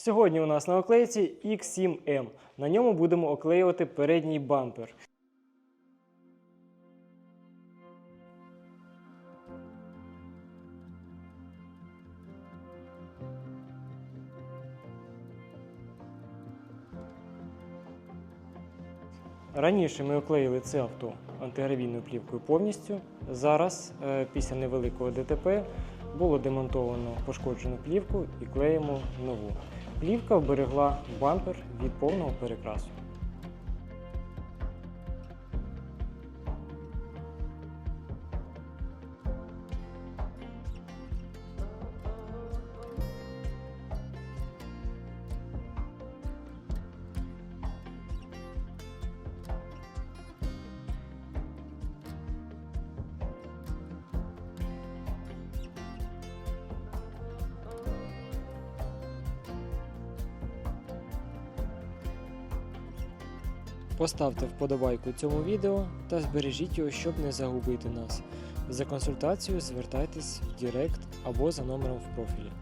Сьогодні у нас на оклейці X7M. На ньому будемо оклеювати передній бампер. Раніше ми оклеїли це авто антигравійною плівкою повністю. Зараз, е, після невеликого ДТП, було демонтовано пошкоджену плівку і клеїмо нову. Плівка вберегла бампер від повного перекрасу. Поставте вподобайку цьому відео та збережіть його, щоб не загубити нас. За консультацією звертайтесь в Директ або за номером в профілі.